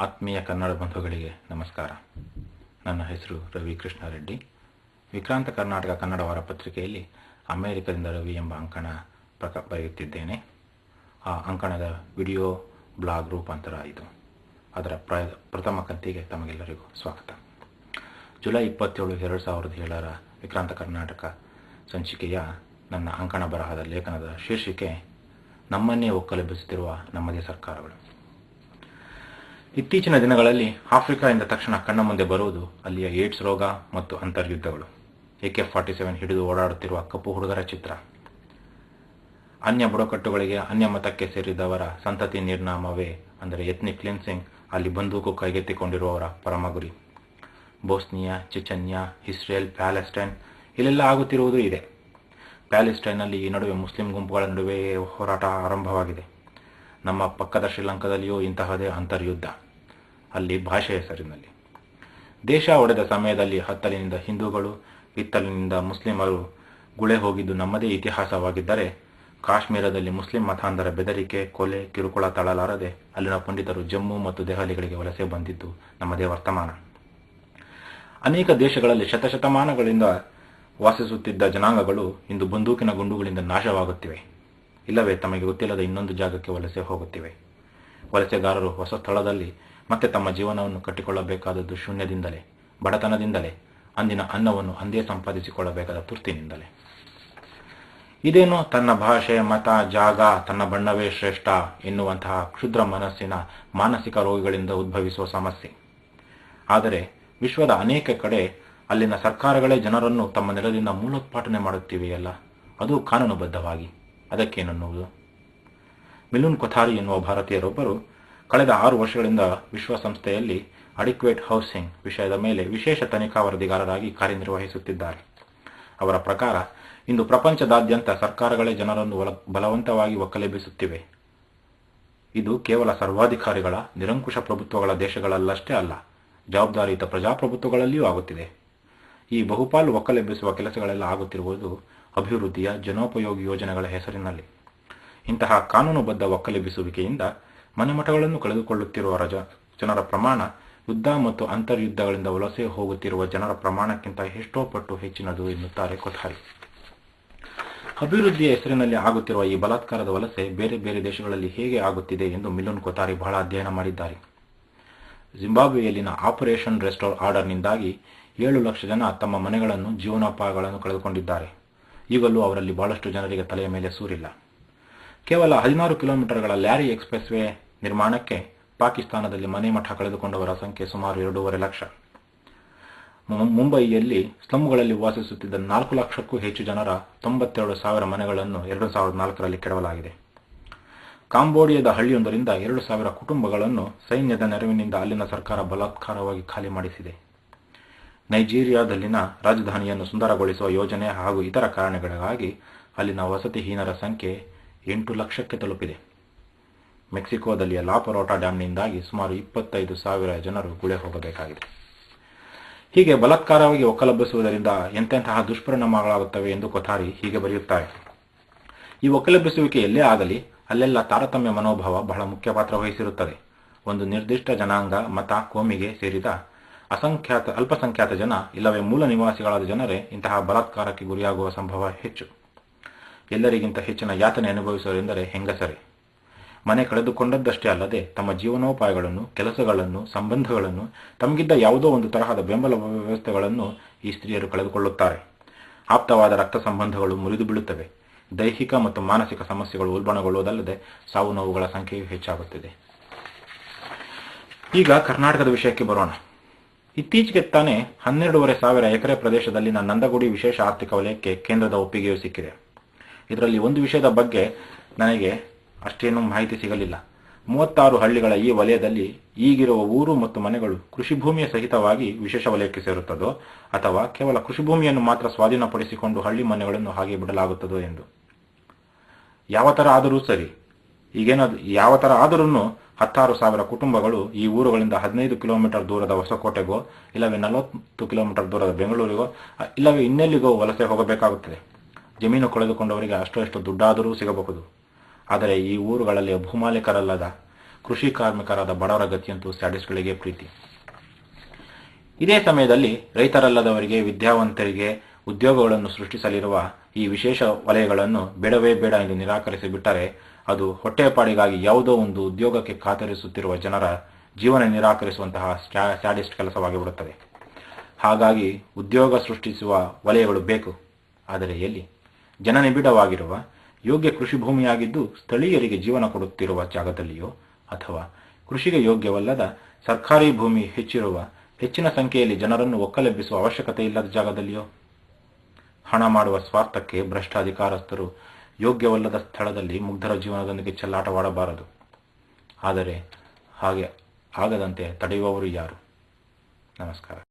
ಆತ್ಮೀಯ ಕನ್ನಡ ಬಂಧುಗಳಿಗೆ ನಮಸ್ಕಾರ. ನನ್ನ ಹೆಸರು ರವಿ ಕೃಷ್ಣ ರೆಡ್ಡಿ. ವಿಕ್ರಾಂತ ಕರ್ನಾಟಕ ಕನ್ನಡ ವಾರ ಪತ್ರಿಕೆಯಲ್ಲಿ ಅಮೆರಿಕದಿಂದ ರವಿ ಎಂಬ ಅಂಕಣ ಪ್ರಕ ಬರೆಯುತ್ತಿದ್ದೇನೆ. ಆ ಅಂಕಣದ ವಿಡಿಯೋ, ಬ್ಲಾಗ್ ರೂಪಾಂತರ ಇದು. ಅದರ ಪ್ರ ಪ್ರಥಮ ಕಂತಿಗೆ ತಮಗೆಲ್ಲರಿಗೂ ಸ್ವಾಗತ. ಜುಲೈ ಇಪ್ಪತ್ತೇಳು ಎರಡು ಸಾವಿರದ ಏಳರ ವಿಕ್ರಾಂತ ಕರ್ನಾಟಕ ಸಂಚಿಕೆಯ ನನ್ನ ಅಂಕಣ ಬರಹದ ಲೇಖನದ ಶೀರ್ಷಿಕೆ, ನಮ್ಮನ್ನೇ ಒಕ್ಕಲೆಬ್ಬಿಸುತ್ತಿರುವ ನಮ್ಮದೇ ಸರ್ಕಾರಗಳು. ಇತ್ತೀಚಿನ ದಿನಗಳಲ್ಲಿ ಆಫ್ರಿಕಾದಿಂದ ತಕ್ಷಣ ಕಣ್ಣ ಮುಂದೆ ಬರುವುದು ಅಲ್ಲಿಯ ಏಡ್ಸ್ ರೋಗ ಮತ್ತು ಅಂತರ್ಯುದ್ಧಗಳು. ಎಕೆ ಫಾರ್ಟಿ ಸೆವೆನ್ ಹಿಡಿದು ಓಡಾಡುತ್ತಿರುವ ಕಪ್ಪು ಹುಡುಗರ ಚಿತ್ರ. ಅನ್ಯ ಬುಡಕಟ್ಟುಗಳಿಗೆ ಅನ್ಯ ಮತಕ್ಕೆ ಸೇರಿದವರ ಸಂತತಿ ನಿರ್ನಾಮವೇ ಅಂದರೆ ಎತ್ನಿಕ್ ಕ್ಲಿನ್ಸಿಂಗ್, ಅಲ್ಲಿ ಬಂದೂಕು ಕೈಗೆತ್ತಿಕೊಂಡಿರುವವರ ಪರಮ ಗುರಿ ಬೋಸ್ನಿಯಾ, ಚಿಚನ್ಯಾ, ಇಸ್ರೇಲ್, ಪ್ಯಾಲೆಸ್ಟೈನ್ ಇಲ್ಲೆಲ್ಲ ಆಗುತ್ತಿರುವುದು ಇದೆ. ಪ್ಯಾಲೆಸ್ಟೈನ್ನಲ್ಲಿ ಈ ನಡುವೆ ಮುಸ್ಲಿಂ ಗುಂಪುಗಳ ನಡುವೆ ಹೋರಾಟ ಆರಂಭವಾಗಿದೆ. ನಮ್ಮ ಪಕ್ಕದ ಶ್ರೀಲಂಕಾದಲ್ಲಿಯೂ ಇಂತಹದೇ ಅಂತರ್ಯುದ್ಧ. ಅಲ್ಲಿ ಭಾಷೆ ಹೆಸರಿನಲ್ಲಿ. ದೇಶ ಒಡೆದ ಸಮಯದಲ್ಲಿ ಹತ್ತಲಿನಿಂದ ಹಿಂದೂಗಳು ಇತ್ತಲಿನಿಂದ ಮುಸ್ಲಿಮರು ಗುಳೆ ಹೋಗಿದ್ದು ನಮ್ಮದೇ ಇತಿಹಾಸವಾಗಿದ್ದರೆ, ಕಾಶ್ಮೀರದಲ್ಲಿ ಮುಸ್ಲಿಂ ಮತಾಂಧರ ಬೆದರಿಕೆ, ಕೊಲೆ, ಕಿರುಕುಳ ತಳಲಾರದೆ ಅಲ್ಲಿನ ಪಂಡಿತರು ಜಮ್ಮು ಮತ್ತು ದೆಹಲಿಗಳಿಗೆ ವಲಸೆ ಬಂದಿದ್ದು ನಮ್ಮದೇ ವರ್ತಮಾನ. ಅನೇಕ ದೇಶಗಳಲ್ಲಿ ಶತಶತಮಾನಗಳಿಂದ ವಾಸಿಸುತ್ತಿದ್ದ ಜನಾಂಗಗಳು ಇಂದು ಬಂದೂಕಿನ ಗುಂಡುಗಳಿಂದ ನಾಶವಾಗುತ್ತಿವೆ. ಇಲ್ಲವೇ ತಮಗೆ ಗೊತ್ತಿಲ್ಲದ ಇನ್ನೊಂದು ಜಾಗಕ್ಕೆ ವಲಸೆ ಹೋಗುತ್ತಿವೆ. ವಲಸೆಗಾರರು ಹೊಸ ಸ್ಥಳದಲ್ಲಿ ಮತ್ತೆ ತಮ್ಮ ಜೀವನವನ್ನು ಕಟ್ಟಿಕೊಳ್ಳಬೇಕಾದದ್ದು ಶೂನ್ಯದಿಂದಲೇ, ಬಡತನದಿಂದಲೇ, ಅಂದಿನ ಅನ್ನವನ್ನು ಅಂದೇ ಸಂಪಾದಿಸಿಕೊಳ್ಳಬೇಕಾದ ತುರ್ತಿನಿಂದಲೇ. ಇದೇನು ತನ್ನ ಭಾಷೆ, ಮತ, ಜಾಗ, ತನ್ನ ಬಣ್ಣವೇ ಶ್ರೇಷ್ಠ ಎನ್ನುವಂತಹ ಕ್ಷುದ್ರ ಮನಸ್ಸಿನ ಮಾನಸಿಕ ರೋಗಿಗಳಿಂದ ಉದ್ಭವಿಸುವ ಸಮಸ್ಯೆ. ಆದರೆ ವಿಶ್ವದ ಅನೇಕ ಕಡೆ ಅಲ್ಲಿನ ಸರ್ಕಾರಗಳೇ ಜನರನ್ನು ತಮ್ಮ ನೆಲದಿಂದ ಮೂಲೋತ್ಪಾಟನೆ ಮಾಡುತ್ತಿವೆಯಲ್ಲ, ಅದು ಕಾನೂನುಬದ್ಧವಾಗಿ. ಅದಕ್ಕೇನನ್ನುವುದು? ಮಿಲುನ್ ಕೊಥಾರಿ ಎನ್ನುವ ಭಾರತೀಯರೊಬ್ಬರು ಕಳೆದ ಆರು ವರ್ಷಗಳಿಂದ ವಿಶ್ವಸಂಸ್ಥೆಯಲ್ಲಿ ಅಡಿಕ್ವೇಟ್ ಹೌಸಿಂಗ್ ವಿಷಯದ ಮೇಲೆ ವಿಶೇಷ ತನಿಖಾ ವರದಿಗಾರರಾಗಿ ಕಾರ್ಯನಿರ್ವಹಿಸುತ್ತಿದ್ದಾರೆ. ಅವರ ಪ್ರಕಾರ, ಇಂದು ಪ್ರಪಂಚದಾದ್ಯಂತ ಸರ್ಕಾರಗಳೇ ಜನರನ್ನು ಬಲವಂತವಾಗಿ ಒಕ್ಕಲೆಬ್ಬಿಸುತ್ತಿವೆ. ಇದು ಕೇವಲ ಸರ್ವಾಧಿಕಾರಿಗಳ, ನಿರಂಕುಶ ಪ್ರಭುತ್ವಗಳ ದೇಶಗಳಲ್ಲಷ್ಟೇ ಅಲ್ಲ, ಜವಾಬ್ದಾರಿಯುತ ಪ್ರಜಾಪ್ರಭುತ್ವಗಳಲ್ಲಿಯೂ ಆಗುತ್ತಿದೆ. ಈ ಬಹುಪಾಲು ಒಕ್ಕಲೆಬ್ಬಿಸುವ ಕೆಲಸಗಳೆಲ್ಲ ಆಗುತ್ತಿರುವುದು ಅಭಿವೃದ್ಧಿಯ ಜನೋಪಯೋಗಿ ಯೋಜನೆಗಳ ಹೆಸರಿನಲ್ಲಿ. ಇಂತಹ ಕಾನೂನುಬದ್ಧ ಒಕ್ಕಲೆಬ್ಬಿಸುವಿಕೆಯಿಂದ ಮನೆಮಠಗಳನ್ನು ಕಳೆದುಕೊಳ್ಳುತ್ತಿರುವ ರಜ, ಜನರ ಪ್ರಮಾಣ, ಯುದ್ಧ ಮತ್ತು ಅಂತರ್ಯುದ್ಧಗಳಿಂದ ವಲಸೆ ಹೋಗುತ್ತಿರುವ ಜನರ ಪ್ರಮಾಣಕ್ಕಿಂತ ಎಷ್ಟೋ ಪಟ್ಟು ಹೆಚ್ಚಿನದು ಎನ್ನುತ್ತಾರೆ ಕೊಠಾರಿ. ಅಭಿವೃದ್ಧಿಯ ಹೆಸರಿನಲ್ಲಿ ಆಗುತ್ತಿರುವ ಈ ಬಲಾತ್ಕಾರದ ವಲಸೆ ಬೇರೆ ಬೇರೆ ದೇಶಗಳಲ್ಲಿ ಹೇಗೆ ಆಗುತ್ತಿದೆ ಎಂದು ಮಿಲನ್ ಕೊತಾರಿ ಬಹಳ ಅಧ್ಯಯನ ಮಾಡಿದ್ದಾರೆ. ಜಿಂಬಾಬ್ವೆಯಲ್ಲಿನ ಆಪರೇಷನ್ ರೆಸ್ಟೋರ್ ಆರ್ಡರ್ನಿಂದಾಗಿ ಏಳು ಲಕ್ಷ ಜನ ತಮ್ಮ ಮನೆಗಳನ್ನು ಜೀವನೋಪಾಯಗಳನ್ನು ಕಳೆದುಕೊಂಡಿದ್ದಾರೆ. ಈಗಲೂ ಅವರಲ್ಲಿ ಬಹಳಷ್ಟು ಜನರಿಗೆ ತಲೆಯ ಮೇಲೆ ಸೂರಿಲ್ಲ. ಕೇವಲ ಹದಿನಾರು ಕಿಲೋಮೀಟರ್ಗಳ ಲ್ಯಾರಿ ಎಕ್ಸ್ಪ್ರೆಸ್ ವೇ ನಿರ್ಮಾಣಕ್ಕೆ ಪಾಕಿಸ್ತಾನದಲ್ಲಿ ಮನೆ ಮಠ ಕಳೆದುಕೊಂಡವರ ಸಂಖ್ಯೆ ಸುಮಾರು ಎರಡೂವರೆ ಲಕ್ಷ. ಮುಂಬಯಿಯಲ್ಲಿ ಸ್ಲಮ್ಗಳಲ್ಲಿ ವಾಸಿಸುತ್ತಿದ್ದ ನಾಲ್ಕು ಲಕ್ಷಕ್ಕೂ ಹೆಚ್ಚು ಜನರ ತೊಂಬತ್ತೆರಡು ಸಾವಿರ ಮನೆಗಳನ್ನು ಎರಡು ಸಾವಿರದ ನಾಲ್ಕರಲ್ಲಿ ಕೆಡವಲಾಗಿದೆ. ಕಾಂಬೋಡಿಯಾದ ಹಳ್ಳಿಯೊಂದರಿಂದ ಎರಡು ಸಾವಿರ ಕುಟುಂಬಗಳನ್ನು ಸೈನ್ಯದ ನೆರವಿನಿಂದ ಅಲ್ಲಿನ ಸರ್ಕಾರ ಬಲಾತ್ಕಾರವಾಗಿ ಖಾಲಿ ಮಾಡಿಸಿದೆ. ನೈಜೀರಿಯಾದಲ್ಲಿನ ರಾಜಧಾನಿಯನ್ನು ಸುಂದರಗೊಳಿಸುವ ಯೋಜನೆ ಹಾಗೂ ಇತರ ಕಾರಣಗಳಿಗಾಗಿ ಅಲ್ಲಿನ ವಸತಿಹೀನರ ಸಂಖ್ಯೆ ಎಂಟು ಲಕ್ಷಕ್ಕೆ ತಲುಪಿದೆ. ಮೆಕ್ಸಿಕೋದಲ್ಲಿಯ ಲಾಪರೋಟಾ ಡ್ಯಾಂನಿಂದಾಗಿ ಸುಮಾರು ಇಪ್ಪತ್ತೈದು ಸಾವಿರ ಜನರು ಗುಳೆ ಹೋಗಬೇಕಾಗಿದೆ. ಹೀಗೆ ಬಲಾತ್ಕಾರವಾಗಿ ಒಕ್ಕಲಬ್ಬಿಸುವುದರಿಂದ ಎಂತೆಂತಹ ದುಷ್ಪರಿಣಾಮಗಳಾಗುತ್ತವೆ ಎಂದು ಕೊಥಾರಿ ಹೀಗೆ ಬರೆಯುತ್ತಾರೆ. ಈ ಒಕ್ಕಲಬ್ಬಿಸುವಿಕೆ ಎಲ್ಲೇ ಆಗಲಿ, ಅಲ್ಲೆಲ್ಲ ತಾರತಮ್ಯ ಮನೋಭಾವ ಬಹಳ ಮುಖ್ಯ ಪಾತ್ರ ವಹಿಸಿರುತ್ತದೆ. ಒಂದು ನಿರ್ದಿಷ್ಟ ಜನಾಂಗ, ಮತ, ಕೋಮಿಗೆ ಸೇರಿದ ಅಸಂಖ್ಯಾತ, ಅಲ್ಪಸಂಖ್ಯಾತ ಜನ, ಇಲ್ಲವೇ ಮೂಲ ನಿವಾಸಿಗಳಾದ ಜನರೇ ಇಂತಹ ಬಲಾತ್ಕಾರಕ್ಕೆ ಗುರಿಯಾಗುವ ಸಂಭವ ಹೆಚ್ಚು. ಎಲ್ಲರಿಗಿಂತ ಹೆಚ್ಚಿನ ಯಾತನೆ ಅನುಭವಿಸುವರೆಂದರೆ ಹೆಂಗಸರೇ. ಮನೆ ಕಳೆದುಕೊಂಡದ್ದಷ್ಟೇ ಅಲ್ಲದೆ ತಮ್ಮ ಜೀವನೋಪಾಯಗಳನ್ನು, ಕೆಲಸಗಳನ್ನು, ಸಂಬಂಧಗಳನ್ನು, ತಮಗಿದ್ದ ಯಾವುದೋ ಒಂದು ತರಹದ ಬೆಂಬಲ ವ್ಯವಸ್ಥೆಗಳನ್ನು ಈ ಸ್ತ್ರೀಯರು ಕಳೆದುಕೊಳ್ಳುತ್ತಾರೆ. ಆಪ್ತವಾದ ರಕ್ತ ಸಂಬಂಧಗಳು ಮುರಿದು ಬೀಳುತ್ತವೆ. ದೈಹಿಕ ಮತ್ತು ಮಾನಸಿಕ ಸಮಸ್ಯೆಗಳು ಉಲ್ಬಣಗೊಳ್ಳುವುದಲ್ಲದೆ ಸಾವು ನೋವುಗಳ ಸಂಖ್ಯೆಯು ಹೆಚ್ಚಾಗುತ್ತಿದೆ. ಈಗ ಕರ್ನಾಟಕದ ವಿಷಯಕ್ಕೆ ಬರೋಣ. ಇತ್ತೀಚೆಗೆ ತಾನೇ ಹನ್ನೆರಡೂವರೆ ಸಾವಿರ ಎಕರೆ ಪ್ರದೇಶದಲ್ಲಿನ ನಂದಗುಡಿ ವಿಶೇಷ ಆರ್ಥಿಕ ವಲಯಕ್ಕೆ ಕೇಂದ್ರದ ಒಪ್ಪಿಗೆಯೂ ಸಿಕ್ಕಿದೆ. ಇದರಲ್ಲಿ ಒಂದು ವಿಷಯದ ಬಗ್ಗೆ ನನಗೆ ಅಷ್ಟೇನೂ ಮಾಹಿತಿ ಸಿಗಲಿಲ್ಲ. ಮೂವತ್ತಾರು ಹಳ್ಳಿಗಳ ಈ ವಲಯದಲ್ಲಿ ಈಗಿರುವ ಊರು ಮತ್ತು ಮನೆಗಳು ಕೃಷಿ ಭೂಮಿಯ ಸಹಿತವಾಗಿ ವಿಶೇಷ ವಲಯಕ್ಕೆ ಸೇರುತ್ತದೋ ಅಥವಾ ಕೇವಲ ಕೃಷಿ ಭೂಮಿಯನ್ನು ಮಾತ್ರ ಸ್ವಾಧೀನಪಡಿಸಿಕೊಂಡು ಹಳ್ಳಿ ಮನೆಗಳನ್ನು ಹಾಗೆ ಬಿಡಲಾಗುತ್ತದೋ ಎಂದು. ಯಾವ ಥರ ಆದರೂ ಸರಿ ಈಗೇನಾದ್ರು ಯಾವ ಥರ ಆದರೂ ಹತ್ತಾರು ಸಾವಿರ ಕುಟುಂಬಗಳು ಈ ಊರುಗಳಿಂದ ಹದಿನೈದು ಕಿಲೋಮೀಟರ್ ದೂರದ ಹೊಸಕೋಟೆಗೋ, ಇಲ್ಲವೇ ನಲವತ್ತು ಕಿಲೋಮೀಟರ್ ದೂರದ ಬೆಂಗಳೂರಿಗೋ ಇಲ್ಲವೇ ಇನ್ನೆಲ್ಲಿಗೋ ವಲಸೆ ಹೋಗಬೇಕಾಗುತ್ತದೆ. ಜಮೀನು ಕಳೆದುಕೊಂಡವರಿಗೆ ಅಷ್ಟು ದುಡ್ಡಾದರೂ ಸಿಗಬಹುದು. ಆದರೆ ಈ ಊರುಗಳಲ್ಲಿ ಭೂಮಾಲೀಕರಲ್ಲದ ಕೃಷಿ ಕಾರ್ಮಿಕರಾದ ಬಡವರ ಗತಿಯಂತೂ ಸ್ಯಾಡಿಸ್ಟ್ಗಳಿಗೆ ಪ್ರೀತಿ. ಇದೇ ಸಮಯದಲ್ಲಿ ರೈತರಲ್ಲದವರಿಗೆ, ವಿದ್ಯಾವಂತರಿಗೆ ಉದ್ಯೋಗಗಳನ್ನು ಸೃಷ್ಟಿಸಲಿರುವ ಈ ವಿಶೇಷ ವಲಯಗಳನ್ನು ಬೇಡವೇ ಬೇಡ ಎಂದು ನಿರಾಕರಿಸಿ ಬಿಟ್ಟರೆ ಅದು ಹೊಟ್ಟೆಪಾಡಿಗಾಗಿ ಯಾವುದೋ ಒಂದು ಉದ್ಯೋಗಕ್ಕೆ ಖಾತರಿಸುತ್ತಿರುವ ಜನರ ಜೀವನ ನಿರಾಕರಿಸುವಂತಹ ಸ್ಟಾ- ಸ್ಯಾಡಿಸ್ಟ್ ಕೆಲಸವಾಗಿ ಬಿಡುತ್ತದೆ ಹಾಗಾಗಿ ಉದ್ಯೋಗ ಸೃಷ್ಟಿಸುವ ವಲಯಗಳು ಬೇಕು. ಆದರೆ ಎಲ್ಲಿ? ಜನನಿಬಿಡವಾಗಿರುವ, ಯೋಗ್ಯ ಕೃಷಿ ಭೂಮಿಯಾಗಿದ್ದು ಸ್ಥಳೀಯರಿಗೆ ಜೀವನ ಕೊಡುತ್ತಿರುವ ಜಾಗದಲ್ಲಿಯೋ ಅಥವಾ ಕೃಷಿಗೆ ಯೋಗ್ಯವಲ್ಲದ ಸರ್ಕಾರಿ ಭೂಮಿ ಹೆಚ್ಚಿರುವ ಹೆಚ್ಚಿನ ಸಂಖ್ಯೆಯಲ್ಲಿ ಜನರನ್ನು ಒಕ್ಕಲೆಬ್ಬಿಸುವ ಅವಶ್ಯಕತೆ ಇಲ್ಲದ ಜಾಗದಲ್ಲಿಯೋ? ಹಣ ಮಾಡುವ ಸ್ವಾರ್ಥಕ್ಕೆ ಭ್ರಷ್ಟ ಅಧಿಕಾರಸ್ಥರು ಯೋಗ್ಯವಲ್ಲದ ಸ್ಥಳದಲ್ಲಿ ಮುಗ್ಧರ ಜೀವನದೊಂದಿಗೆ ಚೆಲ್ಲಾಟವಾಡಬಾರದು. ಆದರೆ ಹಾಗೆ ಆಗದಂತೆ ತಡೆಯುವವರು ಯಾರು? ನಮಸ್ಕಾರ.